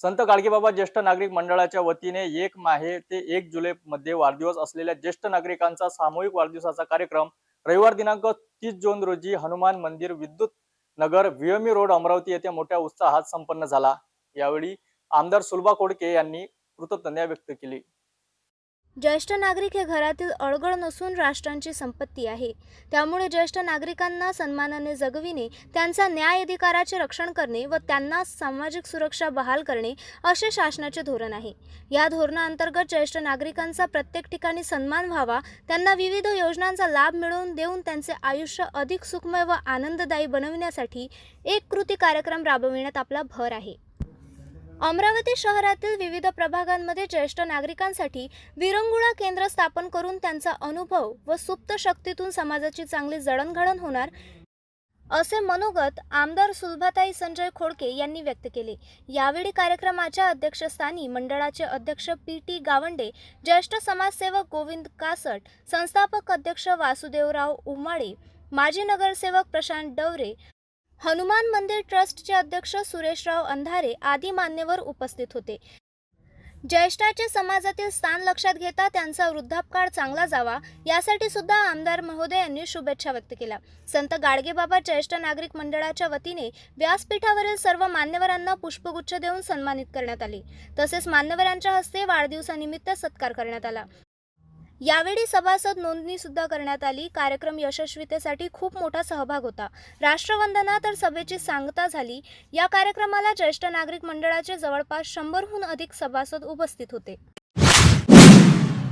संत गाडगेबाबा ज्येष्ठ नागरिक मंडळाच्या वतीने एक माहे ते एक जुलै मध्ये वाढदिवस असलेल्या ज्येष्ठ नागरिकांचा सामूहिक वाढदिवसाचा कार्यक्रम रविवार दिनांक तीस जून रोजी हनुमान मंदिर विद्युत नगर व्हीएमई रोड अमरावती येथे मोठ्या उत्साहात संपन्न झाला. यावेळी आमदार सुलभा कोडके यांनी कृतज्ञता व्यक्त केली. ज्येष्ठ नागरिक हे घरातील अडगळ नसून राष्ट्रांची संपत्ती आहे. त्यामुळे ज्येष्ठ नागरिकांना सन्मानाने जगविणे त्यांचा न्याय अधिकाराचे रक्षण करणे व त्यांना सामाजिक सुरक्षा बहाल करणे असे शासनाचे धोरण आहे. या धोरणाअंतर्गत ज्येष्ठ नागरिकांचा प्रत्येक ठिकाणी सन्मान व्हावा त्यांना विविध योजनांचा लाभ मिळवून देऊन त्यांचे आयुष्य अधिक सुखमय व आनंददायी बनविण्यासाठी एक कृती कार्यक्रम राबविण्यात आपला भर आहे. अमरावती शहरातील विविध प्रभागांमध्ये ज्येष्ठ नागरिकांसाठी विरंगुळा केंद्र स्थापन करून त्यांचा अनुभव व सुप्त शक्तीतून समाजाची चांगली जडणघडण होणार असे मनोगत आमदार सुलभाताई संजय खोडके यांनी व्यक्त केले. यावेळी कार्यक्रमाच्या अध्यक्षस्थानी मंडळाचे अध्यक्ष पी टी गावंडे ज्येष्ठ समाजसेवक गोविंद कासट संस्थापक अध्यक्ष वासुदेवराव उमाळे माजी नगरसेवक प्रशांत डवरे हनुमान मंदिर ट्रस्टचे अध्यक्ष सुरेशराव अंधारे आदी मान्यवर उपस्थित होते. ज्येष्ठाचे समाजातील स्थान लक्षात घेता त्यांचा वृद्धापकाळ चांगला जावा यासाठी सुद्धा आमदार महोदय यांनी शुभेच्छा व्यक्त केल्या. संत गाडगेबाबा ज्येष्ठ नागरिक मंडळाच्या वतीने व्यासपीठावरील सर्व मान्यवरांना पुष्पगुच्छ देऊन सन्मानित करण्यात आले. तसेच मान्यवरांच्या हस्ते वाढदिवसानिमित्त सत्कार करण्यात आला. यावेळी सभासद नोंदणी सुद्धा करण्यात आली. कार्यक्रम यशस्वीतेसाठी खूप मोठा सहभाग होता. राष्ट्रवंदना तर सभेची सांगता झाली. या कार्यक्रमाला ज्येष्ठ नागरिक मंडळाचे जवळपास शंभरहून अधिक सभासद उपस्थित होते.